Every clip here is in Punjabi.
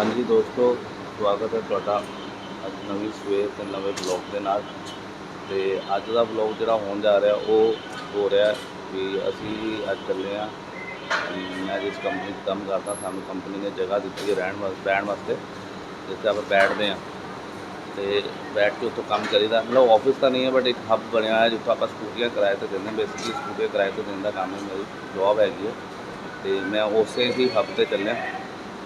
ਹਾਂਜੀ ਦੋਸਤੋ, ਸਵਾਗਤ ਹੈ ਤੁਹਾਡਾ ਅੱਜ ਨਵੀਂ ਸਵੇਰ ਤੇ ਨਵੇਂ ਬਲੌਗ ਦੇ ਨਾਲ। ਤੇ ਅੱਜ ਦਾ ਬਲੌਗ ਜਿਹੜਾ ਹੋਣ ਜਾ ਰਿਹਾ, ਉਹ ਹੋ ਰਿਹਾ ਵੀ ਅਸੀਂ ਅੱਜ ਚੱਲੇ ਆ ਮੈਂ ਜਿਸ ਕੰਪਨੀ 'ਚ ਕੰਮ ਕਰਦਾ, ਸਾਨੂੰ ਕੰਪਨੀ ਨੇ ਜਗ੍ਹਾ ਦਿੱਤੀ ਹੈ ਰਹਿਣ ਵਾਸਤੇ ਬੈਠਣ ਵਾਸਤੇ, ਜਿੱਥੇ ਆਪਾਂ ਬੈਠਦੇ ਆ ਤੇ ਬੈਠ ਕੇ ਉੱਥੋਂ ਕੰਮ ਕਰੀਦਾ। ਮਤਲਬ ਆਫਿਸ ਤਾਂ ਨਹੀਂ ਹੈ ਬਟ ਇੱਕ ਹੱਬ ਬਣਿਆ ਹੋਇਆ, ਜਿੱਥੋਂ ਆਪਾਂ ਸਕੂਟੀਆਂ ਕਿਰਾਏ ਤੇ ਦਿੰਦੇ ਬੇਸਿਕਲੀ ਸਕੂਟੀਆਂ ਕਿਰਾਏ ਤੇ ਦੇਣ ਦਾ ਕੰਮ ਹੈ, ਮੇਰੀ ਜੌਬ ਹੈਗੀ ਹੈ। ਤੇ ਮੈਂ ਉਸੇ ਹੀ ਹੱਬ ਤੇ ਚੱਲਿਆ।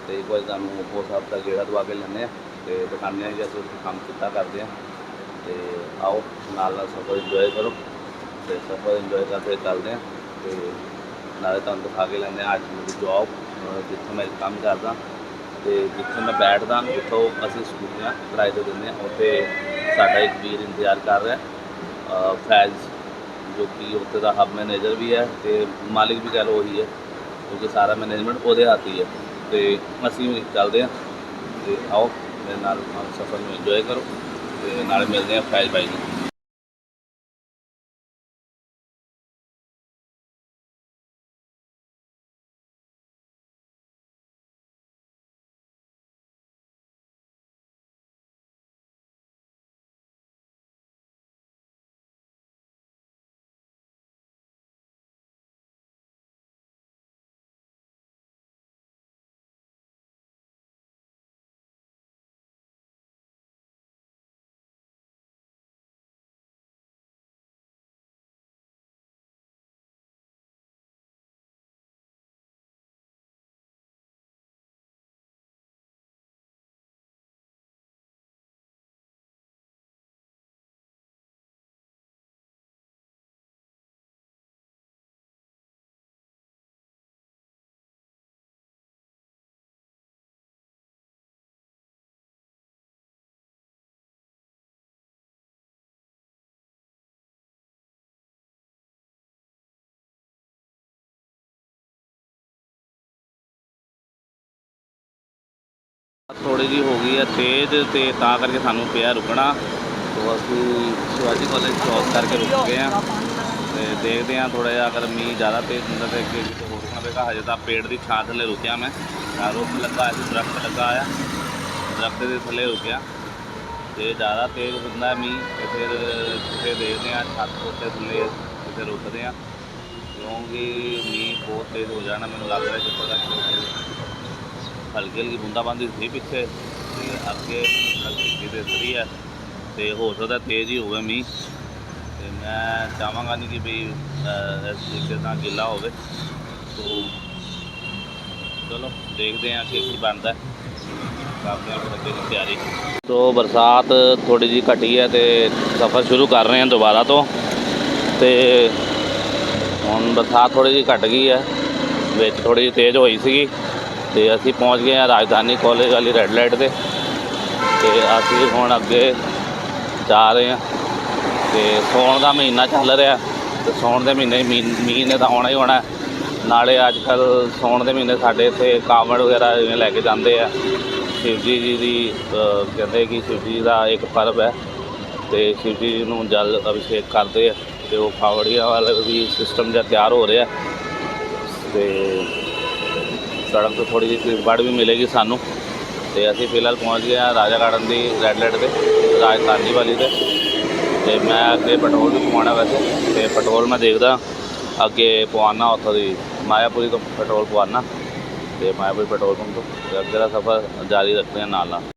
ਤੇ ਇੱਕ ਵਾਰੀ ਤੁਹਾਨੂੰ ਉਹ ਸਾਹਿਬ ਦਾ ਗੇੜਾ ਦਵਾ ਕੇ ਲੈਂਦੇ ਆ ਤੇ ਦਿਖਾਉਂਦੇ ਹਾਂ ਕਿ ਅਸੀਂ ਉੱਥੇ ਕੰਮ ਕਿੱਦਾਂ ਕਰਦੇ ਆ। ਤੇ ਆਓ, ਨਾਲ ਨਾਲ ਸਫ਼ਰ ਇੰਜੋਏ ਕਰੋ ਤੇ ਸਫ਼ਰ ਇੰਜੋਏ ਕਰਦੇ ਚੱਲਦੇ ਆ ਤੇ ਨਾਲੇ ਤੁਹਾਨੂੰ ਦਿਖਾ ਕੇ ਲੈਂਦੇ ਆ, ਅੱਜ ਮੇਰੀ ਜੌਬ ਜਿੱਥੇ ਮੈਂ ਕੰਮ ਕਰਦਾ ਤੇ ਜਿੱਥੇ ਮੈਂ ਬੈਠਦਾ ਉੱਥੋਂ ਅਸੀਂ ਸਕੂਟੀਆਂ ਕਿਰਾਏ ਤੇ ਦਿੰਦੇ ਆ, ਉੱਥੇ ਸਾਡਾ ਇੱਕ ਵੀਰ ਇੰਤਜ਼ਾਰ ਕਰ ਰਿਹਾ, ਅਹ ਫੈਜ਼ ਜੋ ਕਿ ਉੱਥੇ ਦਾ ਹੱਬ ਮੈਨੇਜਰ ਵੀ ਹੈ ਤੇ ਮਾਲਿਕ ਵੀ ਕਹਿ ਲਓ ਉਹੀ ਹੈ, ਕਿਉਂਕਿ ਸਾਰਾ ਮੈਨੇਜਮੈਂਟ ਉਹਦੇ ਹੱਥ ਹੀ ਹੈ। ਤੇ ਅਸੀਂ ਵੀ ਚੱਲਦੇ ਹਾਂ ਤੇ ਆਓ ਮੇਰੇ ਨਾਲ, ਸਫ਼ਰ ਨੂੰ ਇੰਜੋਏ ਕਰੋ ਤੇ ਨਾਲੇ ਮਿਲਦੇ ਹਾਂ ਫੈਜ਼ ਬਾਈ ਨੂੰ। ਥੋੜੀ ਜੀ ਹੋ ਗਈ ਹੈ ਤੇਜ਼ ਤੇ ਤਾਂ ਕਰਕੇ ਸਾਨੂੰ ਪਿਆ ਰੁਕਣਾ। ਤੋਂ ਅਸੀਂ ਸ਼ਿਵਾਜੀ ਕਾਲਜ ਕ੍ਰੋਸ ਕਰਕੇ ਰੁਕ ਗਏ ਆ ਤੇ ਦੇਖਦੇ ਆ ਥੋੜਾ ਜਿਹਾ ਅਗਰ ਮੀਂਹ ਜ਼ਿਆਦਾ ਤੇਜ਼ ਹੁੰਦਾ ਤੇ ਅੱਗੇ ਕਿਤੇ ਹੋਰ ਰੁਕਣਾ ਪਏਗਾ। ਹਜੇ ਤਾਂ ਪੇੜ ਦੀ ਛਾਂ ਥੱਲੇ ਰੁਕਿਆ ਮੈਂ। ਆਹ ਰੁੱਖ ਲੱਗਾ ਹੈ, ਦਰਖਤ ਲੱਗਾ ਆ ਦਰਖਤ ਦੇ ਥੱਲੇ ਰੁਕਿਆ। ਤੇ ਜ਼ਿਆਦਾ ਤੇਜ਼ ਹੁੰਦਾ ਮੀਂਹ ਤੇ ਫਿਰ ਕਿਤੇ ਦੇਖਦੇ ਆ ਛੱਤ ਉੱਤੇ ਥੱਲੇ ਕਿਤੇ ਰੁਕਦੇ ਆ ਕਿਉਂਕਿ ਮੀਂਹ ਬਹੁਤ ਤੇਜ਼ ਹੋ ਜਾਣਾ ਮੈਨੂੰ ਲੱਗ ਰਿਹਾ ਜਿੱਥੇ ਤੱਕ ਹਲਕੀ ਹਲਕੀ ਬੂੰਦਾਬਾਂਦੀ ਸੀ ਪਿੱਛੇ। ਤੇ ਅੱਗੇ ਹਲਕੀ ਤੇ ਸਰੀ ਹੈ ਤੇ ਹੋ ਸਕਦਾ ਤੇਜ਼ ਹੀ ਹੋਵੇ ਮੀਂਹ। ਤੇ ਮੈਂ ਚਾਹਾਂਗਾ ਨਹੀਂ ਕਿ ਵੀ ਅਹ, ਇਸ ਤਰੀਕੇ ਨਾਲ ਗਿੱਲਾ ਹੋਵੇ। ਤੋ ਚਲੋ ਦੇਖਦੇ ਹਾਂ ਕਿ ਕੀ ਬਣਦਾ। ਕਰਦੇ ਹਾਂ ਅੱਗੇ ਦੀ ਤਿਆਰੀ। ਤੋ ਬਰਸਾਤ ਥੋੜੀ ਜੀ ਘਟੀ ਹੈ ਤੇ ਸਫ਼ਰ ਸ਼ੁਰੂ ਕਰ ਰਹੇ ਹਾਂ ਦੁਬਾਰਾ ਤੋਂ। ਤੇ ਹੁਣ ਬਰਸਾਤ ਥੋੜੀ ਜਿਹੀ ਘਟ ਗਈ ਹੈ। ਵਿੱਚ ਥੋੜੀ ਜਿਹੀ ਤੇਜ਼ ਹੋਈ ਸੀਗੀ। ਤੇ ਅਸੀਂ ਪਹੁੰਚ ਗਏ ਹਾਂ ਰਾਜਧਾਨੀ ਕਾਲਜ ਵਾਲੀ ਰੈੱਡ ਲਾਈਟ ਤੇ ਤੇ ਅਸੀਂ ਹੁਣ ਅੱਗੇ ਜਾ ਰਹੇ ਹਾਂ ਤੇ ਸੌਣ ਦਾ ਮਹੀਨਾ ਚੱਲ ਰਿਹਾ ਤੇ ਸੌਣ ਦੇ ਮਹੀਨੇ 'ਚ ਮੀਂਹ ਨੇ ਤਾਂ ਆਉਣਾ ਹੀ ਆਉਣਾ ਨਾਲੇ ਅੱਜ ਕੱਲ ਸੌਣ ਦੇ ਮਹੀਨੇ ਸਾਡੇ ਇੱਥੇ ਕਾਵੜ ਵਗੈਰਾ ਜਿਵੇਂ ਲੈ ਕੇ ਜਾਂਦੇ ਆ। ਸ਼ਿਵਜੀ ਜੀ ਦੀ ਕਹਿੰਦੇ ਕਿ ਸ਼ਿਵਜੀ ਦਾ ਇੱਕ ਪਰਬ ਹੈ ਤੇ ਸ਼ਿਵਜੀ ਜੀ ਨੂੰ ਜਲ ਅਭਿਸ਼ੇਕ ਕਰਦੇ ਆ ਤੇ ਉਹ ਕਾਵੜੀਆਂ ਵਾਲਾ ਵੀ ਸਿਸਟਮ ਜਿਹਾ ਤਿਆਰ ਹੋ ਰਿਹਾ ਤੇ ਸੜਕ ਤੋਂ ਥੋੜੀ ਜਿਹੀ ਭੀੜ ਵੀ ਮਿਲੇਗੀ ਸਾਨੂੰ। ਤੇ ਅਸੀਂ ਫਿਲਹਾਲ ਪਹੁੰਚ ਗਏ ਹਾਂ ਰਾਜਾ ਗਾਰਡਨ ਦੀ ਰੈੱਡ ਲਾਈਟ ਤੇ ਰਾਜਧਾਨੀ ਵਾਲੀ ਤੇ। ਤੇ ਮੈਂ ਅੱਗੇ ਪੈਟਰੋਲ ਵੀ ਪਵਾਉਣਾ ਵੈਸੇ। ਤੇ ਪੈਟਰੋਲ ਮੈਂ ਦੇਖਦਾ ਅੱਗੇ ਪਵਾਉਣਾ ਉੱਥੋਂ ਦੀ ਮਾਇਆਪੁਰੀ ਤੋਂ ਪੈਟਰੋਲ ਪਵਾਉਣਾ। ਤੇ ਮਾਇਆਪੁਰੀ ਪੈਟਰੋਲ ਪੰਪ ਤੋਂ ਅੱਗੇ ਦਾ ਸਫ਼ਰ ਜਾਰੀ ਰੱਖਦੇ ਹਾਂ ਨਾਲ ਨਾਲ।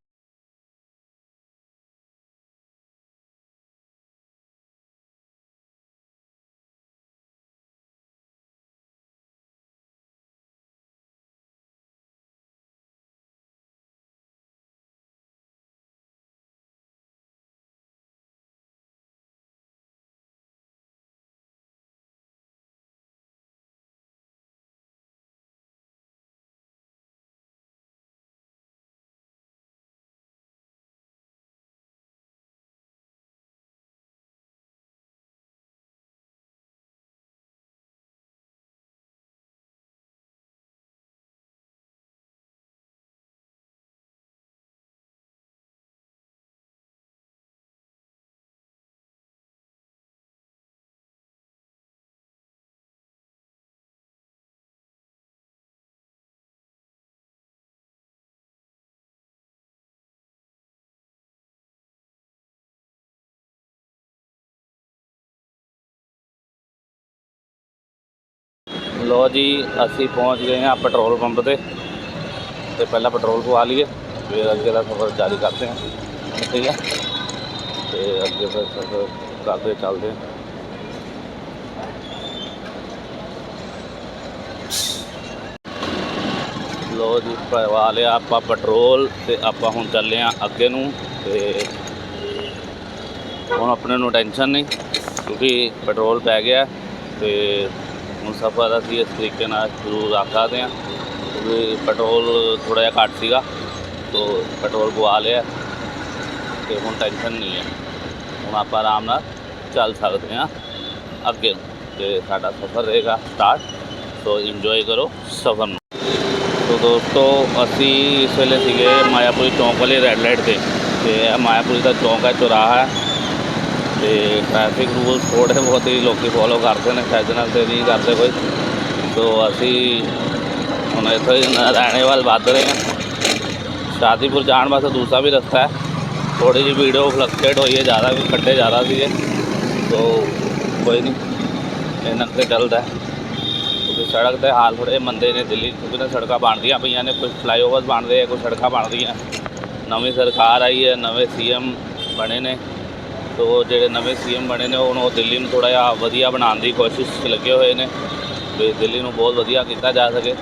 ਲੋ ਜੀ, ਅਸੀਂ ਪਹੁੰਚ ਗਏ ਹਾਂ ਪੈਟਰੋਲ ਪੰਪ ਤੇ। ਤੇ ਪਹਿਲਾਂ ਪੈਟਰੋਲ ਪਵਾ ਲਈਏ, ਫਿਰ ਅੱਗੇ ਦਾ ਸਫ਼ਰ ਜਾਰੀ ਕਰਦੇ ਹਾਂ। ਠੀਕ ਹੈ? ਤੇ ਅੱਗੇ ਫਿਰ ਸਫ਼ਰ ਕਰਦੇ ਚੱਲਦੇ ਹਾਂ। ਲੋ ਜੀ ਪਵਾ ਲਿਆ ਆਪਾਂ ਪੈਟਰੋਲ ਤੇ ਆਪਾਂ ਹੁਣ ਚੱਲੇ ਆ ਅੱਗੇ ਨੂੰ। ਤੇ ਹੁਣ ਆਪਣੇ ਨੂੰ ਟੈਨਸ਼ਨ ਨਹੀਂ, ਕਿਉਂਕਿ ਪੈਟਰੋਲ ਪੈ ਗਿਆ। ਤੇ ਹੁਣ ਸਫ਼ਰ ਅਸੀਂ ਇਸ ਤਰੀਕੇ ਨਾਲ ਸ਼ੁਰੂ ਰੱਖ ਸਕਦੇ ਹਾਂ। ਕਿਉਂਕਿ ਪੈਟਰੋਲ ਥੋੜਾ ਜਿਹਾ ਘੱਟ ਸੀਗਾ, ਤੋ ਪੈਟਰੋਲ ਪਵਾ ਲਿਆ ਤੇ ਹੁਣ ਟੈਨਸ਼ਨ ਨਹੀਂ ਹੈ। ਹੁਣ ਆਪਾਂ ਆਰਾਮ ਨਾਲ ਚੱਲ ਸਕਦੇ ਹਾਂ ਅੱਗੇ ਨੂੰ ਤੇ ਸਾਡਾ ਸਫ਼ਰ ਰਹੇਗਾ ਸਟਾਰਟ ਸੋ ਇੰਜੋਏ ਕਰੋ ਸਫ਼ਰ ਨੂੰ। ਤੋ ਦੋਸਤੋ, ਅਸੀਂ ਇਸ ਵੇਲੇ ਸੀਗੇ ਮਾਇਆਪੁਰੀ ਚੌਂਕ ਵਾਲੇ ਰੈੱਡ ਲਾਈਟ ਤੇ। ਤੇ ਮਾਇਆਪੁਰੀ ਦਾ ਚੌਂਕ ਹੈ, ਚੌਰਾਹਾ ਹੈ। ਤੇ ਟ੍ਰੈਫਿਕ ਰੂਲਸ ਥੋੜ੍ਹੇ ਬਹੁਤ ਹੀ ਲੋਕੀ ਫੋਲੋ ਕਰਦੇ ਨੇ ਸ਼ਾਇਦ ਨਾਲ ਤੇ ਨਹੀਂ ਕਰਦੇ ਕੋਈ। ਸੋ ਅਸੀਂ ਹੁਣ ਇੱਥੋਂ ਹੀ ਨਾਰਾਇਣੇ ਵੱਲ ਵੱਧ ਰਹੇ ਹਾਂ। ਸ਼ਾਦੀਪੁਰ ਜਾਣ ਵਾਸਤੇ ਦੂਸਰਾ ਵੀ ਰਸਤਾ ਹੈ। ਥੋੜੀ ਜਿਹੀ ਵੀਡੀਓ ਫਲਕਚੁਏਟ ਹੋਈ ਹੈ, ਜ਼ਿਆਦਾ ਵੀ ਖੱਡੇ ਜ਼ਿਆਦਾ ਸੀਗੇ ਸੋ ਕੋਈ ਨਹੀਂ, ਇਹਨਾਂ ਤੇ ਚੱਲਦਾ ਹੈ। ਕਿਉਂਕਿ ਸੜਕ ਦੇ ਹਾਲ ਥੋੜ੍ਹੇ ਮੰਦੇ ਨੇ ਦਿੱਲੀ, ਕਿਉਂਕਿ ਨਾ ਸੜਕਾਂ ਬਣਦੀਆਂ ਪਈਆਂ ਨੇ ਕੁਝ ਫਲਾਈਓਵਰਸ ਬਣ ਰਹੇ ਆ ਕੁਝ ਸੜਕਾਂ ਬਣ ਰਹੀਆਂ ਨਵੀਂ ਸਰਕਾਰ ਆਈ ਹੈ, ਨਵੇਂ ਸੀਐਮ ਬਣੇ ਨੇ। ਤੋ ਜਿਹੜੇ ਨਵੇਂ ਸੀਐਮ ਬਣੇ ਨੇ ਉਹਨੂੰ ਉਹ ਦਿੱਲੀ ਨੂੰ ਥੋੜਾ ਜਿਹਾ ਵਧੀਆ ਬਣਾਉਣ ਦੀ ਕੋਸ਼ਿਸ਼ 'ਚ ਲੱਗੇ ਹੋਏ ਨੇ ਵੀ ਦਿੱਲੀ ਨੂੰ ਬਹੁਤ ਵਧੀਆ ਕੀਤਾ ਜਾ ਸਕੇ।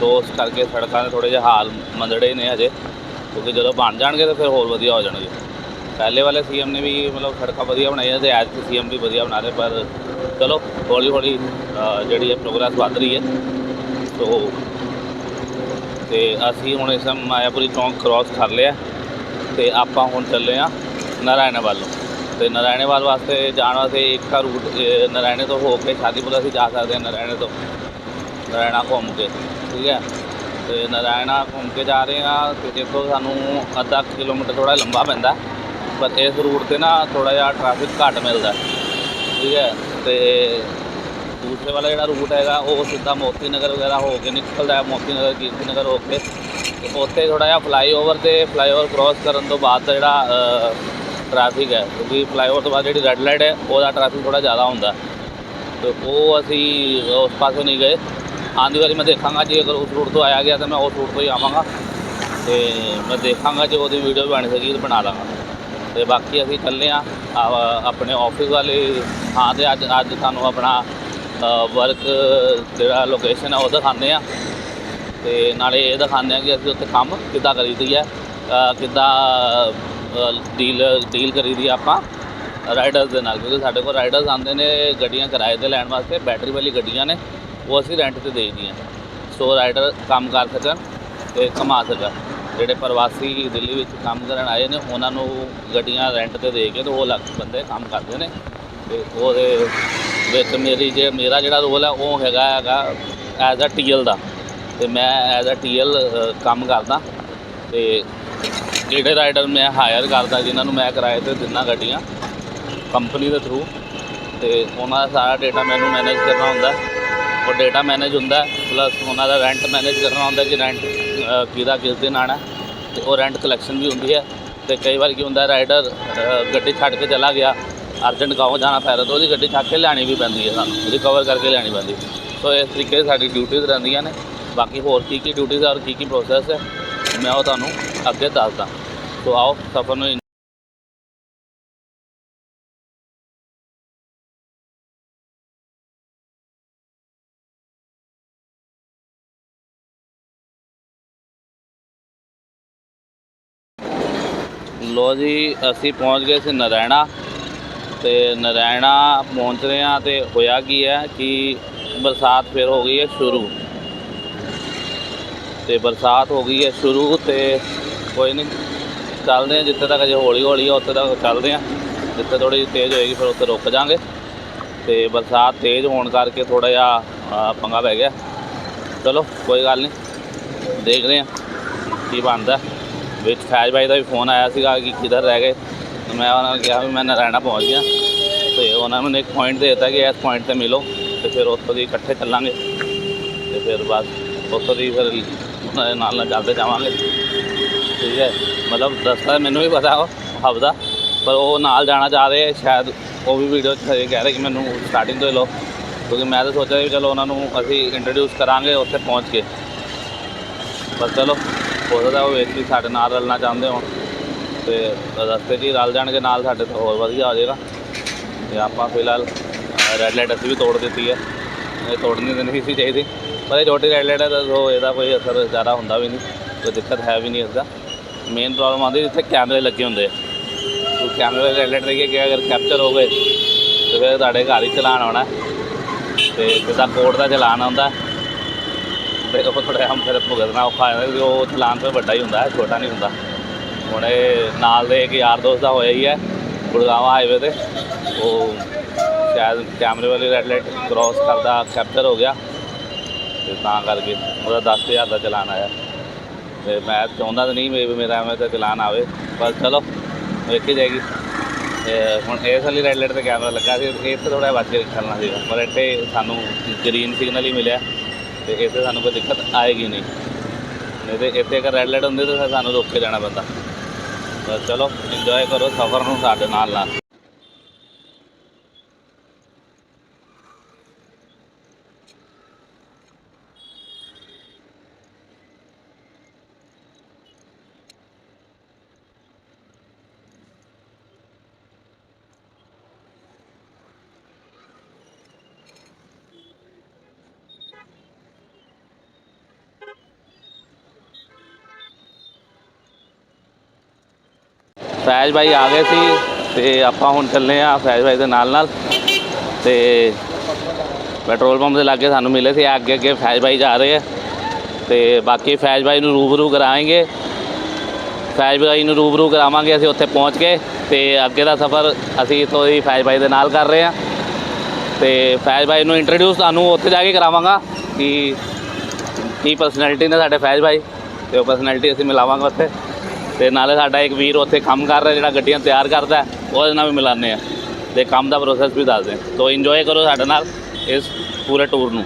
ਸੋ ਉਸ ਕਰਕੇ ਸੜਕਾਂ ਦੇ ਥੋੜੇ ਜਿਹੇ ਹਾਲ ਮੰਦੜੇ ਨੇ ਅਜੇ ਕਿਉਂਕਿ ਜਦੋਂ ਬਣ ਜਾਣਗੇ ਤਾਂ ਫਿਰ ਹੋਰ ਵਧੀਆ ਹੋ ਜਾਣਗੇ। ਪਹਿਲੇ ਵਾਲੇ ਸੀਐਮ ਨੇ ਵੀ ਮਤਲਬ ਸੜਕਾਂ ਵਧੀਆ ਬਣਾਈਆਂ ਤੇ ਐਜ ਸੀਐਮ ਵੀ ਵਧੀਆ ਬਣਾ ਰਹੇ, ਪਰ ਚਲੋ ਹੌਲੀ ਹੌਲੀ ਜਿਹੜੀ ਹੈ ਪ੍ਰੋਗਰੈਸ ਵੱਧ ਰਹੀ ਹੈ, ਸੋ ਤੇ ਅਸੀਂ ਹੁਣ ਇਸ ਟਾਈਮ ਮਾਇਆਪੁਰੀ ਚੌਂਕ ਕ੍ਰਾਸ ਕਰ ਲਿਆ, ਤੇ ਆਪਾਂ ਹੁਣ ਚੱਲੇ ਆ ਨਾਰਾਇਣਾ ਵੱਲ। ਨੂੰ ਤੇ ਨਾਰਾਇਣੇ ਵੱਲ ਵਾਸਤੇ ਜਾਣ ਵਾਸਤੇ ਇੱਕ ਤਾਂ ਰੂਟ ਅ, ਨਾਰਾਇਣੇ ਤੋਂ ਹੋ ਕੇ ਸ਼ਾਦੀਪੁਰ ਅਸੀਂ ਜਾ ਸਕਦੇ ਹਾਂ ਨਾਰਾਇਣੇ ਤੋਂ। ਨਾਰਾਇਣਾ ਘੁੰਮ ਕੇ ਠੀਕ ਹੈ? ਤੇ ਨਾਰਾਇਣਾ ਘੁੰਮ ਕੇ ਜਾ ਰਹੇ ਹਾਂ ਤੇ ਇੱਥੋਂ ਸਾਨੂੰ ਅੱਧਾ ਕੁ ਕਿਲੋਮੀਟਰ ਥੋੜਾ ਲੰਬਾ ਪੈਂਦਾ। ਪਰ ਇਸ ਰੂਟ ਤੇ ਨਾ ਥੋੜਾ ਜਿਹਾ ਟ੍ਰੈਫਿਕ ਘੱਟ ਮਿਲਦਾ ਠੀਕ ਹੈ? ਤੇ ਦੂਸਰੇ ਵਾਲਾ ਜਿਹੜਾ ਰੂਟ ਹੈਗਾ ਉਹ ਸਿੱਧਾ ਮੋਤੀ ਨਗਰ ਵਗੈਰਾ ਹੋ ਕੇ ਨਿਕਲਦਾ ਹੈ ਮੋਤੀ ਨਗਰ ਕੀਰਤੀ ਨਗਰ ਹੋ ਕੇ। ਉੱਥੇ ਥੋੜਾ ਜਿਹਾ ਫਲਾਈਓਵਰ ਤੇ ਫਲਾਈਓਵਰ ਕ੍ਰਾਸ ਕਰਨ ਤੋਂ ਬਾਅਦ ਜਿਹੜਾ ਟ੍ਰੈਫਿਕ ਹੈ, ਕਿਉਂਕਿ ਫਲਾਈਓਵਰ ਤੋਂ ਬਾਅਦ ਜਿਹੜੀ ਰੈੱਡ ਲਾਈਟ ਹੈ, ਉਹਦਾ ਟ੍ਰੈਫਿਕ ਥੋੜਾ ਜ਼ਿਆਦਾ ਹੁੰਦਾ। ਤੇ ਉਹ ਅਸੀਂ ਉਸ ਪਾਸੇ ਨਹੀਂ ਗਏ। ਆਉਂਦੀ ਵਾਰੀ ਮੈਂ ਦੇਖਾਂਗਾ ਜੇ ਅਗਰ ਉਸ ਰੂਟ ਤੋਂ ਆਇਆ ਗਿਆ ਤਾਂ ਮੈਂ ਉਸ ਰੂਟ ਤੋਂ ਹੀ ਆਵਾਂਗਾ। ਤੇ ਮੈਂ ਦੇਖਾਂਗਾ ਜੇ ਉਹਦੀ ਵੀਡੀਓ ਬਣ ਸਕੀ ਤਾਂ ਬਣਾ ਲਾਂਗਾ। ਤੇ ਬਾਕੀ ਅਸੀਂ ਚੱਲੇ ਆ ਆਪਣੇ ਆਫਿਸ ਵਾਲੇ ਥਾਂ ਤੇ ਅੱਜ ਅੱਜ ਤੁਹਾਨੂੰ ਆਪਣਾ ਵਰਕ ਜਿਹੜਾ ਲੋਕੇਸ਼ਨ ਹੈ ਉਹ ਦਿਖਾਉਂਦੇ ਆ ਤੇ ਨਾਲੇ ਇਹ ਦਿਖਾਉਂਦੇ ਆ ਕਿ ਅਸੀਂ ਉੱਥੇ ਕੰਮ ਕਿੱਦਾਂ ਕਰੀਦੀ ਹੈ ਕਿੱਦਾਂ ਡੀਲ ਡੀਲ ਕਰੀ ਦੀ ਆਪਾਂ ਰਾਈਡਰਸ ਦੇ ਨਾਲ, ਕਿਉਂਕਿ ਸਾਡੇ ਕੋਲ ਰਾਈਡਰਸ ਆਉਂਦੇ ਨੇ ਗੱਡੀਆਂ ਕਿਰਾਏ ਤੇ ਲੈਣ ਵਾਸਤੇ ਬੈਟਰੀ ਵਾਲੀ ਗੱਡੀਆਂ ਨੇ, ਉਹ ਅਸੀਂ ਰੈਂਟ ਤੇ ਦੇ ਦੇਈਦੀਆਂ ਸੋ ਰਾਈਡਰ ਕੰਮ ਕਰ ਸਕਣ ਤੇ ਕਮਾ ਸਕਣ। ਜਿਹੜੇ ਪ੍ਰਵਾਸੀ ਦਿੱਲੀ ਵਿੱਚ ਕੰਮ ਕਰਨ ਆਏ ਨੇ, ਉਹਨਾਂ ਨੂੰ ਗੱਡੀਆਂ ਰੈਂਟ ਤੇ ਦੇ ਕੇ ਤੇ ਉਹ ਲੱਗ ਬੰਦੇ ਕੰਮ ਕਰਦੇ ਨੇ। ਤੇ ਉਹਦੇ ਵਿੱਚ ਮੇਰੀ ਜੇ, ਮੇਰਾ ਜਿਹੜਾ ਰੋਲ ਹੈ ਉਹ ਹੈਗਾ ਹੈਗਾ ਐਜ਼ ਅ ਟੀਐਲ ਦਾ। ਤੇ ਮੈਂ ਐਜ਼ ਅ ਟੀਐਲ ਕੰਮ ਕਰਦਾ। ਤੇ ਜਿਹੜੇ ਰਾਈਡਰ ਮੈਂ ਹਾਇਰ ਕਰਦਾ, ਜਿਨ੍ਹਾਂ ਨੂੰ ਮੈਂ ਕਿਰਾਏ ਤੇ ਦਿੰਦਾ ਗੱਡੀਆਂ ਕੰਪਨੀ ਦੇ ਥਰੂ ਤੇ ਉਹਨਾਂ ਦਾ ਸਾਰਾ ਡਾਟਾ ਮੈਨੂੰ ਮੈਨੇਜ ਕਰਨਾ ਹੁੰਦਾ। ਉਹ ਡਾਟਾ ਮੈਨੇਜ ਹੁੰਦਾ ਪਲੱਸ ਉਹਨਾਂ ਦਾ ਰੈਂਟ ਮੈਨੇਜ ਕਰਨਾ ਹੁੰਦਾ, ਕਿ ਰੈਂਟ ਕਿਹਦਾ ਕਿਸ ਦਿਨ ਆਣਾ ਤੇ ਉਹ ਰੈਂਟ ਕਲੈਕਸ਼ਨ ਵੀ ਹੁੰਦੀ ਹੈ। ਤੇ ਕਈ ਵਾਰ ਕੀ ਹੁੰਦਾ ਰਾਈਡਰ ਗੱਡੀ ਛੱਡ ਕੇ ਚਲਾ ਗਿਆ ਅਰਜੈਂਟ ਗਾਉਂ ਜਾਣਾ ਪੈ ਰਿਹਾ, ਤਾਂ ਉਹਦੀ ਗੱਡੀ ਚੱਕ ਕੇ ਲਿਆਣੀ ਵੀ ਪੈਂਦੀ ਹੈ ਸਾਨੂੰ ਰਿਕਵਰ ਕਰਕੇ ਲਿਆਣੀ ਪੈਂਦੀ ਸੋ ਇਸ ਤਰੀਕੇ ਸਾਡੀ ਡਿਊਟੀਆਂ ਰਹਿੰਦੀਆਂ ਨੇ। ਬਾਕੀ ਹੋਰ ਕੀ ਕੀ ਡਿਊਟੀਆਂ ਔਰ ਕੀ ਕੀ ਪ੍ਰੋਸੈਸ ਹੈ, ਮੈਂ ਉਹ ਤੁਹਾਨੂੰ ਅੱਗੇ ਦੱਸਦਾ ਸੋ ਆਓ, ਸਫਰ ਨੂੰ ਲੋ ਜੀ, ਅਸੀਂ ਪਹੁੰਚ ਗਏ ਸੀ ਨਰਾਇਣਾ ਤੇ ਨਰਾਇਣਾ ਪਹੁੰਚ ਰਹੇ ਹਾਂ ਤੇ ਹੋਇਆ ਕੀ ਹੈ ਕਿ ਬਰਸਾਤ ਫਿਰ ਹੋ ਗਈ ਹੈ ਸ਼ੁਰੂ। ਤੇ ਬਰਸਾਤ ਹੋ ਗਈ ਹੈ ਸ਼ੁਰੂ ਤੇ ਕੋਈ ਨਹੀਂ ਚੱਲਦੇ ਹਾਂ ਜਿੱਥੇ ਤੱਕ ਜੇ ਹੌਲੀ ਹੌਲੀ ਆ, ਉੱਥੇ ਤੱਕ ਚੱਲਦੇ ਹਾਂ ਜਿੱਥੇ ਥੋੜੀ ਤੇਜ਼ ਹੋਏਗੀ, ਫਿਰ ਉੱਥੇ ਰੁਕ ਜਾਾਂਗੇ। ਤੇ ਬਰਸਾਤ ਤੇਜ਼ ਹੋਣ ਕਰਕੇ ਥੋੜਾ ਜਿਹਾ ਪੰਗਾ ਪੈ ਗਿਆ। ਚਲੋ, ਕੋਈ ਗੱਲ ਨਹੀਂ ਦੇਖਦੇ ਹਾਂ ਕੀ ਬਣਦਾ। ਵਿੱਚ ਫੈਜ ਬਾਈ ਦਾ ਵੀ ਫੋਨ ਆਇਆ ਸੀਗਾ ਕਿ ਕਿੱਧਰ ਰਹਿ ਗਏ। ਮੈਂ ਉਹਨਾਂ ਨੂੰ ਕਿਹਾ ਵੀ ਮੈਂ ਨਾਰਾਇਣਾ ਪਹੁੰਚ ਗਿਆ। ਤੇ ਉਹਨਾਂ ਨੇ ਇੱਕ ਪੁਆਇੰਟ ਦੇ ਦਿੱਤਾ ਕਿ ਇਸ ਪੁਆਇੰਟ ਤੇ ਮਿਲੋ ਤੇ ਫਿਰ ਉੱਥੋਂ ਦੀ ਇਕੱਠੇ ਚੱਲਾਂਗੇ। ਤੇ ਫਿਰ ਬਸ, ਉੱਥੋਂ ਦੀ ਫਿਰ ਉਹਨਾਂ ਦੇ ਨਾਲ ਨਾਲ ਚੱਲਦੇ ਜਾਵਾਂਗੇ। ਠੀਕ ਹੈ, ਮਤਲਬ ਰਸਤਾ ਮੈਨੂੰ ਵੀ ਪਤਾ ਉਹ ਹਫਦਾ ਪਰ ਉਹ ਨਾਲ ਜਾਣਾ ਚਾਹ ਰਹੇ ਸ਼ਾਇਦ ਉਹ ਵੀ ਵੀਡੀਓ 'ਚ ਕਹਿ ਰਹੇ ਕਿ ਮੈਨੂੰ ਸਟਾਰਟਿੰਗ ਤੋਂ ਹੀ ਲਓ। ਕਿਉਂਕਿ ਮੈਂ ਤਾਂ ਸੋਚਿਆ ਵੀ ਚਲੋ ਉਹਨਾਂ ਨੂੰ ਅਸੀਂ ਇੰਟਰੋਡਿਊਸ ਕਰਾਂਗੇ ਉੱਥੇ ਪਹੁੰਚ ਕੇ। ਪਰ ਚਲੋ, ਹੋ ਸਕਦਾ ਉਹ ਵੇਖ ਕੇ ਸਾਡੇ ਨਾਲ ਰਲਣਾ ਚਾਹੁੰਦੇ ਹੋਣ। ਤੇ ਰਸਤੇ 'ਚ ਹੀ ਰਲ ਜਾਣਗੇ ਨਾਲ ਸਾਡੇ ਤਾਂ, ਹੋਰ ਵਧੀਆ ਹੋ ਜਾਏਗਾ। ਤੇ ਆਪਾਂ ਫਿਲਹਾਲ ਰੈੱਡ ਲਾਈਟ ਅਸੀਂ ਵੀ ਤੋੜ ਦਿੱਤੀ ਹੈ। ਇਹ ਤੋੜਨੀ ਤਾਂ ਨਹੀਂ ਸੀ ਚਾਹੀਦੀ। ਪਰ ਇਹ ਛੋਟੀ ਰੈੱਡ ਲਾਈਟ ਹੈ, ਤਾਂ ਇਹਦਾ ਕੋਈ ਅਸਰ ਜ਼ਿਆਦਾ ਹੁੰਦਾ ਵੀ ਨਹੀਂ, ਕੋਈ ਦਿੱਕਤ ਹੈ ਵੀ ਨਹੀਂ ਇਸਦਾ ਮੇਨ ਪ੍ਰੋਬਲਮ ਆਉਂਦੀ ਜਿੱਥੇ ਕੈਮਰੇ ਲੱਗੇ ਹੁੰਦੇ ਉਹ ਕੈਮਰੇ ਰੈੱਡ ਲਾਈਟ ਦੇਖੀਏ ਕਿ ਅਗਰ ਕੈਪਚਰ ਹੋ ਗਏ, ਤੇ ਫਿਰ ਤੁਹਾਡੇ ਘਰ ਹੀ ਚਲਾਨ ਆਉਣਾ। ਤੇ ਜਿੱਦਾਂ ਕੋਰਟ ਦਾ ਚਲਾਨ ਆਉਂਦਾ, ਤੇ ਉਹ ਥੋੜਾ ਹਮ ਫਿਰ ਭੁਗਤਣਾ ਔਖਾ ਹੋ ਜਾਂਦਾ ਕਿਉਂਕਿ ਉਹ ਚਲਾਨ ਤੋਂ ਵੱਡਾ ਹੀ ਹੁੰਦਾ ਹੈ ਛੋਟਾ ਨਹੀਂ ਹੁੰਦਾ। ਹੁਣ ਇਹ ਨਾਲ ਦੇ ਇੱਕ ਯਾਰ ਦੋਸਤ ਦਾ ਹੋਇਆ ਹੀ ਹੈ, ਗੁੜਗਾਵਾਂ ਹਾਈਵੇ ਤੇ। ਉਹ ਸ਼ਾਇਦ ਕੈਮਰੇ ਵਾਲੀ ਰੈੱਡ ਲਾਈਟ ਕ੍ਰਾਸ ਕਰਦਾ ਕੈਪਚਰ ਹੋ ਗਿਆ। ਤੇ ਤਾਂ ਕਰਕੇ ਉਹਦਾ 10000 ਦਾ ਚਲਾਨ ਆਇਆ। ਤੇ ਮੈਂ ਚਾਹੁੰਦਾ ਤਾਂ ਨਹੀਂ ਵੀ ਮੇਰਾ ਐਵੇਂ ਦਾ ਚਲਾਨ ਆਵੇ, ਪਰ ਚਲੋ, ਵੇਖੀ ਜਾਏਗੀ। ਤੇ ਹੁਣ ਇਸ ਵਾਲੀ ਰੈੱਡ ਲਾਈਟ ਤੇ ਕੈਮਰਾ ਲੱਗਾ ਸੀ ਇੱਥੇ ਥੋੜਾ ਬਚ ਕੇ ਚੱਲਣਾ ਸੀਗਾ ਪਰ ਇੱਥੇ ਸਾਨੂੰ ਗ੍ਰੀਨ ਸਿਗਨਲ ਹੀ ਮਿਲਿਆ, ਤੇ ਇੱਥੇ ਸਾਨੂੰ ਕੋਈ ਦਿੱਕਤ ਆਏਗੀ ਨਹੀਂ। ਨਹੀਂ ਤੇ ਇੱਥੇ ਅਗਰ ਰੈੱਡ ਲਾਈਟ ਹੁੰਦੀ ਤਾਂ ਫਿਰ ਸਾਨੂੰ ਰੋਕ ਕੇ ਜਾਣਾ ਪੈਂਦਾ। ਪਰ ਚਲੋ ਇੰਜੋਏ ਕਰੋ, ਸਫ਼ਰ ਨੂੰ ਸਾਡੇ ਨਾਲ ਨਾਲ ਫੈਜ਼ ਭਾਈ ਆ ਗਏ ਸੀ ਤੇ ਆਪਾਂ ਹੁਣ ਚੱਲੇ ਆ ਫੈਜ਼ ਭਾਈ ਦੇ ਨਾਲ ਨਾਲ। ਤੇ ਪੈਟਰੋਲ ਪੰਪ ਦੇ ਲਾਗੇ ਸਾਨੂੰ ਮਿਲੇ ਸੀ ਅੱਗੇ ਅੱਗੇ ਫੈਜ਼ ਭਾਈ ਜਾ ਰਹੇ ਆ। ਤੇ ਬਾਕੀ ਫੈਜ਼ ਭਾਈ ਨੂੰ ਰੂਬਰੂ ਕਰਾਵਾਂਗੇ ਫੈਜ਼ ਭਾਈ ਨੂੰ ਰੂਬਰੂ ਕਰਾਵਾਂਗੇ, ਅਸੀਂ ਉੱਥੇ ਪਹੁੰਚ ਕੇ ਤੇ ਅੱਗੇ ਦਾ ਸਫ਼ਰ ਅਸੀਂ ਇੱਥੋਂ ਹੀ ਫੈਜ਼ ਭਾਈ ਦੇ ਨਾਲ ਕਰ ਰਹੇ ਆ ਤੇ ਫੈਜ਼ ਭਾਈ ਨੂੰ ਇੰਟਰੋਡਿਊਸ ਤੁਹਾਨੂੰ ਉੱਥੇ ਜਾ ਕੇ ਕਰਾਵਾਂਗਾ ਕਿ ਕੀ ਪਰਸਨੈਲਿਟੀ ਨੇ ਸਾਡੇ ਫੈਜ਼ ਭਾਈ ਤੇ ਉਹ ਪਰਸਨੈਲਿਟੀ ਅਸੀਂ ਮਿਲਾਵਾਂਗੇ ਉੱਥੇ। ਤੇ ਨਾਲੇ ਸਾਡਾ ਇੱਕ ਵੀਰ ਉੱਥੇ ਕੰਮ ਕਰ ਰਿਹਾ, ਜਿਹੜਾ ਗੱਡੀਆਂ ਤਿਆਰ ਕਰਦਾ ਉਹਦੇ ਨਾਲ ਵੀ ਮਿਲਾਉਂਦੇ ਆ ਤੇ ਕੰਮ ਦਾ ਪ੍ਰੋਸੈਸ ਵੀ ਦੱਸਦੇ ਸੋ ਇੰਜੋਏ ਕਰੋ ਸਾਡੇ ਨਾਲ ਇਸ ਪੂਰੇ ਟੂਰ ਨੂੰ।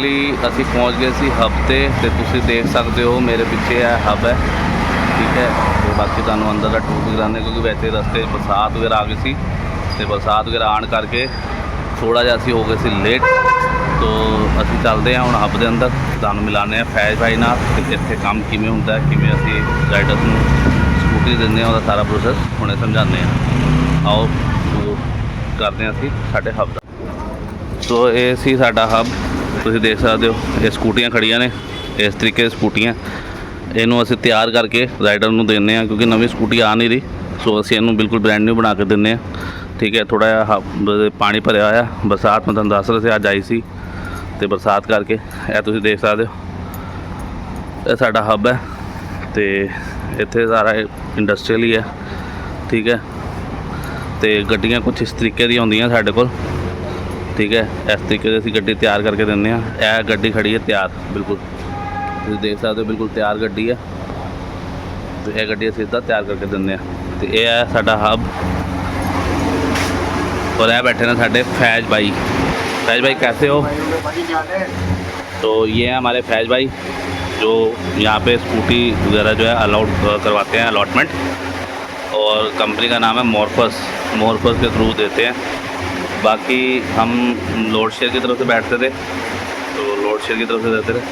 ਲਈ ਅਸੀਂ ਪਹੁੰਚ ਗਏ ਸੀ ਹਬ ਤੇ ਤੇ ਤੁਸੀਂ ਦੇਖ ਸਕਦੇ ਹੋ ਮੇਰੇ ਪਿੱਛੇ ਹੈ ਹੱਬ ਹੈ, ਠੀਕ ਹੈ? ਤੇ ਬਾਕੀ ਤੁਹਾਨੂੰ ਅੰਦਰ ਦਾ ਟੂਰ ਵੀ ਕਰਾਉਂਦੇ ਕਿਉਂਕਿ ਵੈਸੇ ਰਸਤੇ 'ਚ ਬਰਸਾਤ ਵਗੈਰਾ ਆ ਗਈ ਸੀ ਤੇ ਬਰਸਾਤ ਵਗੈਰਾ ਆਉਣ ਕਰਕੇ ਥੋੜਾ ਜਿਹਾ ਅਸੀਂ ਹੋ ਗਏ ਸੀ ਲੇਟ ਤੋ ਅਸੀਂ ਚੱਲਦੇ ਹਾਂ ਹੁਣ ਹੱਬ ਦੇ ਅੰਦਰ, ਤੁਹਾਨੂੰ ਮਿਲਾਉਂਦੇ ਹਾਂ ਫੈਜ਼ ਭਾਈ ਨਾਲ ਕਿ ਇੱਥੇ ਕੰਮ ਕਿਵੇਂ ਹੁੰਦਾ ਹੈ, ਕਿਵੇਂ ਅਸੀਂ ਰਾਈਡਰਸ ਨੂੰ ਸਕੂਟੀ ਦਿੰਦੇ ਹਾਂ, ਉਹਦਾ ਸਾਰਾ ਪ੍ਰੋਸੈਸ ਹੁਣੇ ਸਮਝਾਉਂਦੇ ਹਾਂ। ਆਓ ਕਰਦੇ ਹਾਂ ਅਸੀਂ ਸਾਡੇ ਹਬ ਦਾ। ਸੋ ਇਹ ਸੀ ਸਾਡਾ ਹੱਬ ਤੁਸੀਂ ਦੇਖ ਸਕਦੇ ਹੋ, ਇਹ ਸਕੂਟੀਆਂ ਖੜੀਆਂ ਨੇ, ਇਸ ਤਰੀਕੇ ਦੀ ਸਕੂਟੀਆਂ। ਇਹਨੂੰ ਅਸੀਂ ਤਿਆਰ ਕਰਕੇ ਰਾਈਡਰ ਨੂੰ ਦਿੰਦੇ ਆ ਕਿਉਂਕਿ ਨਵੀਂ ਸਕੂਟੀ ਆ ਨਹੀਂ ਰਹੀ। ਸੋ ਅਸੀਂ ਇਹਨੂੰ ਬਿਲਕੁਲ ਬ੍ਰੈਂਡ ਨਿਊ ਬਣਾ ਕੇ ਦਿੰਦੇ ਆ ਠੀਕ ਹੈ ਥੋੜਾ ਜਿਹਾ ਹਬ- ਪਾਣੀ ਭਰਿਆ ਹੋਇਆ। ਬਰਸਾਤ, ਮੈਂ ਤੁਹਾਨੂੰ ਦੱਸ ਰਿਹਾ ਸੀ, ਅੱਜ ਆਈ ਸੀ। ਤੇ ਬਰਸਾਤ ਕਰਕੇ, ਇਹ ਤੁਸੀਂ ਦੇਖ ਸਕਦੇ ਹੋ। ਇਹ ਸਾਡਾ ਹੱਬ ਹੈ ਤੇ ਇੱਥੇ ਸਾਰਾ ਇੰਡਸਟਰੀਅਲ ਹੀ ਹੈ। ਠੀਕ ਹੈ, ਤੇ ਗੱਡੀਆਂ ਕੁਝ ਇਸ ਤਰੀਕੇ ਦੀਆਂ ਹੁੰਦੀਆਂ ਸਾਡੇ ਕੋਲ। ਠੀਕ ਹੈ ਇਸ ਤਰੀਕੇ ਦੀ ਅਸੀਂ ਗੱਡੀ ਤਿਆਰ ਕਰਕੇ ਦਿੰਦੇ ਆ ਇਹ ਗੱਡੀ ਖੜੀ ਹੈ ਤਿਆਰ ਬਿਲਕੁਲ ਤੁਸੀਂ ਦੇਖ ਸਕਦੇ ਹੋ ਬਿਲਕੁਲ ਤਿਆਰ ਗੱਡੀ ਹੈ ਤੇ ਇਹ ਗੱਡੀ ਅਸੀਂ ਸਿੱਧਾ ਤਿਆਰ ਕਰਕੇ ਦਿੰਦੇ ਆ ਤੇ ਇਹ ਹੈ ਸਾਡਾ ਹਬ ਔਰ ਇਹ बैठे ना साढ़े फैज भाई फैज भाई कैसे हो तो ये हैं हमारे फैज भाई जो यहाँ पे स्कूटी वगैरह जो है अलाउड करवाते हैं अलॉटमेंट और कंपनी का नाम है मॉर्फस मॉर्फस के थ्रू देते हैं बाकी हम लोड शेयर की तरफ़ से बैठते थे तो लोड शेयर की तरफ़ से देते थे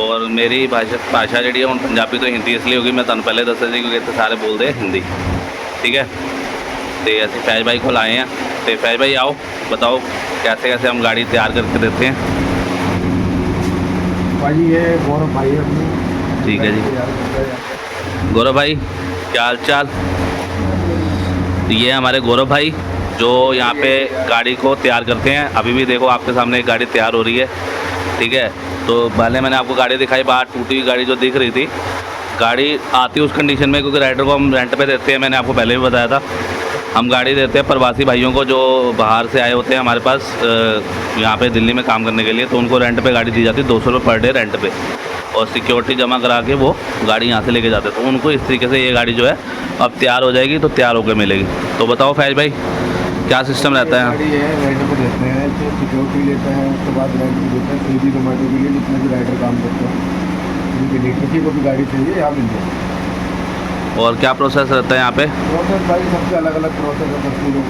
और मेरी भाषा भाषा जी है पंजाबी तो हिंदी इसलिए होगी मैं तुम पहले दसा दी क्योंकि इतने सारे बोलते हैं हिंदी। ठीक है? तो ਅਸੀਂ फैज भाई को लाए हैं। तो फैज भाई आओ बताओ कैसे कैसे हम गाड़ी तैयार करके देते हैं? भाजी ये गौरव भाई है ठीक है जी। गौरव भाई क्या हाल चाल ये हमारे गौरव भाई। जो यहाँ पे गाड़ी को तैयार करते हैं। अभी भी देखो आपके सामने एक गाड़ी तैयार हो रही है। ठीक है? तो पहले मैंने आपको गाड़ी दिखाई, बाहर टूटी हुई गाड़ी जो दिख रही थी। गाड़ी आती उस कंडीशन में क्योंकि राइडर को हम रेंट पे देते हैं, मैंने आपको पहले भी बताया था। हम गाड़ी देते हैं प्रवासी भाइयों को जो बाहर से आए होते हैं हमारे पास यहाँ पे दिल्ली में काम करने के लिए। तो उनको रेंट पे गाड़ी दी जाती है दो सौ रुपये पर डे रेंट पे। और सिक्योरिटी जमा करा के वो गाड़ी यहाँ से लेके जाते तो उनको इस तरीके से ये गाड़ी जो है, अब तैयार हो जाएगी तो तैयार होकर मिलेगी। तो बताओ फैज भाई क्या सिस्टम रहता है? है देते हैं तो सिक्योरिटी लेते हैं उसके बाद देते हैं स्विगी जोमेटो के लिए जितने भी राइडर काम करते हैं उनके लिए किसी को भी गाड़ी चाहिए यहाँ मिल और क्या प्रोसेस रहता है यहाँ पे? प्रोसेस भाई सबसे अलग अलग प्रोसेस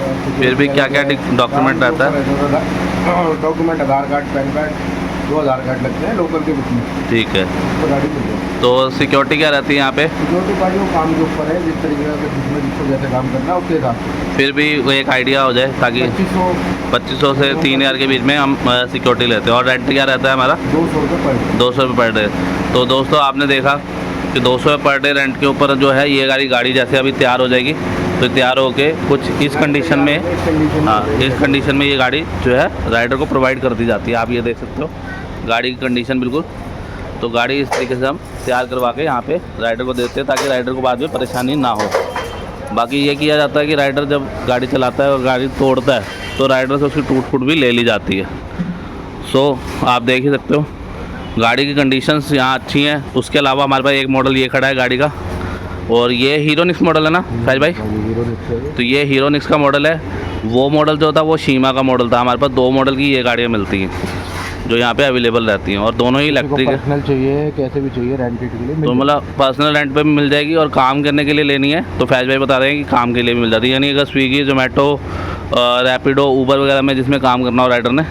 है फिर भी क्या-क्या डॉक्यूमेंट रहता है? Document Aadhaar card PAN card दो आधार कार्ड लगते हैं लोकल के बुक में। ठीक है। तो गाड़ी मिल जाए तो सिक्योरिटी क्या रहती है यहाँ पे? सिक्योरिटी भाई वो काम के ऊपर है जिस तरीके से जिसमें जिसको जैसे काम करना है उसके हिसाब से। फिर भी वो एक आइडिया हो जाए ताकि पच्चीस सौ। से तीन हज़ार के बीच में हम सिक्योरिटी लेते हैं। और रेंट क्या रहता है हमारा? दो सौ रुपये पर डे। दो सौ रुपये पर डे। तो दोस्तों आपने देखा कि दो सौ पर डे रेंट के ऊपर जो है ये गाड़ी गाड़ी जैसे अभी तैयार हो जाएगी। तो तैयार होके कुछ इस कंडीशन में हाँ इस कंडीशन में ये गाड़ी जो है राइडर को प्रोवाइड कर दी जाती है। आप ये देख सकते हो, गाड़ी की कंडीशन बिल्कुल। तो गाड़ी इस तरीके से हम तैयार करवा के यहाँ पे राइडर को देते हैं, ताकि राइडर को बाद में परेशानी ना हो। बाकी ये किया जाता है कि राइडर जब गाड़ी चलाता है और गाड़ी तोड़ता है तो राइडर से उसकी टूट फूट भी ले ली जाती है। सो आप देख ही सकते हो, गाड़ी की कंडीशंस यहाँ अच्छी हैं। उसके अलावा हमारे पास एक मॉडल ये खड़ा है गाड़ी का। और ये हीरोनिक्स मॉडल है ना फैज भाई? है तो ये हीरोनिक्स का मॉडल है। वो मॉडल जो था वो शीमा का मॉडल था। हमारे पास दो मॉडल की ये गाड़ियाँ मिलती हैं जो यहाँ पे अवेलेबल रहती हैं। और दोनों ही इलेक्ट्रिक है। पर्सनल चाहिए कैसे भी चाहिए रेंटेड के लिए तो मतलब पर्सनल रेंट पे भी मिल जाएगी और काम करने के लिए लेनी है। तो फैज भाई बता रहे हैं कि काम के लिए भी मिल जाती है। यानी अगर स्विगी जोमेटो रैपिडो ऊबर वगैरह में जिसमें काम करना हो राइडर ने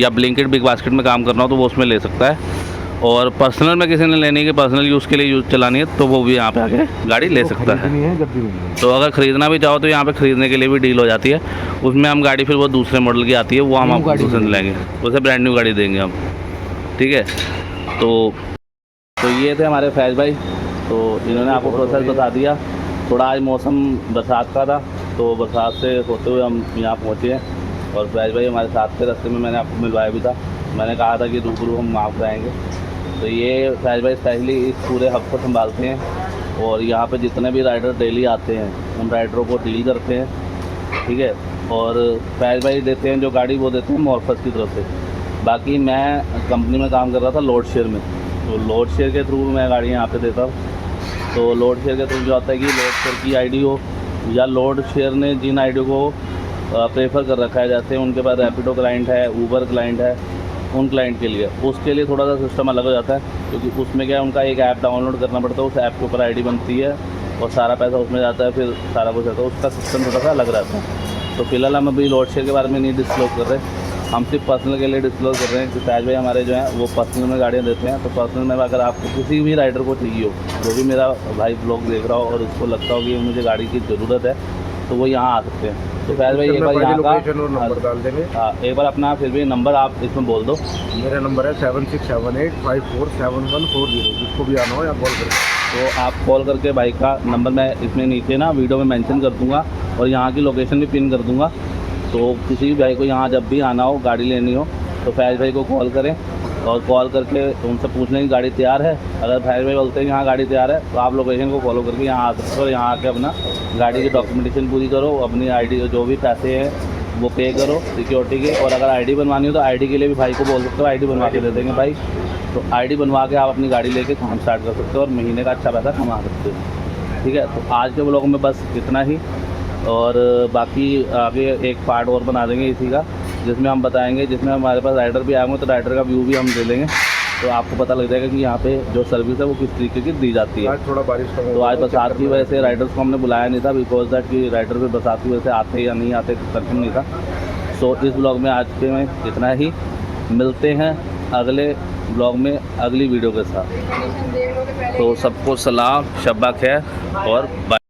या ब्लिंकेट बिग बास्केट में काम करना हो तो वो उसमें ले सकता है। और पर्सनल में किसी ने लेनी है कि पर्सनल यूज़ के लिए यूज़ चलानी है तो वो भी यहाँ पे आके गाड़ी ले सकता है। है जब भी तो अगर ख़रीदना भी चाहो तो यहाँ पे ख़रीदने के लिए भी डील हो जाती है। उसमें हम गाड़ी फिर वो दूसरे मॉडल की आती है वो हम आपको दूसरे लेंगे। उसे ब्रांड न्यू गाड़ी देंगे हम। ठीक है? तो तो ये थे हमारे फैज भाई। तो इन्होंने आपको प्रोसेस बता दिया। थोड़ा आज मौसम बरसात का था तो बरसात से होते हुए हम यहाँ पहुँचे हैं। और फैज भाई हमारे साथ के रस्ते में मैंने आपको मिलवाया भी था। मैंने कहा था कि रूबरू हम माफ़ कराएँगे तो ये फैज भाई स्पेशली इस पूरे हब को संभालते हैं और यहाँ पे जितने भी राइडर डेली आते हैं, उन राइडरों को डील करते हैं, ठीक है? और फैज भाई देते हैं जो गाड़ी, वो देते हैं मॉर्फस की तरफ़ से। बाकी मैं कंपनी में काम कर रहा था लोड शेयर में। तो लोड शेयर के थ्रू मैं गाड़ी यहाँ पे देता हूँ। तो लोड शेयर के थ्रू जो आता है कि लोड शेयर की आईडी हो, या लोड शेयर ने जिन आईडी को प्रेफर कर रखा है, जैसे उनके पास रैपिडो क्लाइंट है ऊबर क्लाइंट है उन क्लाइंट के लिए। उसके लिए थोड़ा सा सिस्टम अलग हो जाता है, क्योंकि उसमें क्या है, उनका एक ऐप डाउनलोड करना पड़ता है, उस ऐप के ऊपर आईडी बनती है और सारा पैसा उसमें जाता है, फिर सारा कुछ रहता है। उसका सिस्टम थोड़ा सा अलग रहता है। तो फ़िलहाल हम अभी लोड शेयर के बारे में नहीं डिस्क्लोज कर रहे। हम सिर्फ़ पर्सनल के लिए डिस्क्लोज कर रहे हैं कि ताज भाई हमारे जो हैं, वो पर्सनल में गाड़ियाँ देते हैं। तो पर्सनल में अगर आपको किसी भी राइडर को चाहिए हो, जो भी मेरा भाई ब्लॉग देख रहा हो और उसको लगता हो कि मुझे गाड़ी की ज़रूरत है तो वो यहाँ आ सकते हैं। तो फैज भाई एक बार यहाँ और नंबर डाल देंगे। हाँ एक बार अपना फिर भी नंबर आप इसमें बोल दो। मेरा नंबर है seven six seven eight five four seven one four zero जिसको भी आना हो या कॉल करें। तो आप कॉल करके बाइक का नंबर मैं इसमें नीचे ना वीडियो में मेंशन कर दूँगा और यहाँ की लोकेशन भी पिन कर दूँगा। तो किसी भी भाई को यहाँ जब भी आना हो गाड़ी लेनी हो तो फैज भाई को कॉल करें। और कॉल करके उनसे पूछ लें कि गाड़ी तैयार है। अगर भाई बोलते हैं कि हाँ गाड़ी तैयार है तो आप लोकेशन को फॉलो करके यहाँ आ सकते हो। यहाँ आके अपना गाड़ी की डॉक्यूमेंटेशन पूरी करो, अपनी आईडी जो भी पैसे हैं, वो पे करो सिक्योरिटी के। और अगर आईडी बनवानी हो तो आईडी के लिए भी भाई को बोल सकते हो आईडी बनवा के दे देंगे भाई। तो आईडी बनवा के आप अपनी गाड़ी लेके काम स्टार्ट कर सकते हो और महीने का अच्छा पैसा कमा सकते हो। ठीक है? तो आज के ब्लॉग में बस इतना ही। और बाकी आगे एक पार्ट और बना देंगे इसी का। जिसमें हम बताएँगे जिसमें हमारे पास राइडर भी आएँगे तो राइडर का व्यू भी हम दे लेंगे। तो आपको पता लग जाएगा कि यहाँ पे जो सर्विस है वो किस तरीके की दी जाती है। आज थोड़ा बारिश का तो आज बरसात की वजह से राइडर्स को हमने बुलाया नहीं था बिकॉज़ दैट कि राइडर भी बरसात की वजह से आते या नहीं आते कंफर्म नहीं था। सो इस ब्लॉग में आज के में इतना ही। मिलते हैं अगले ब्लॉग में अगली वीडियो के साथ। तो सबको सलाम शब्बा खैर और बाय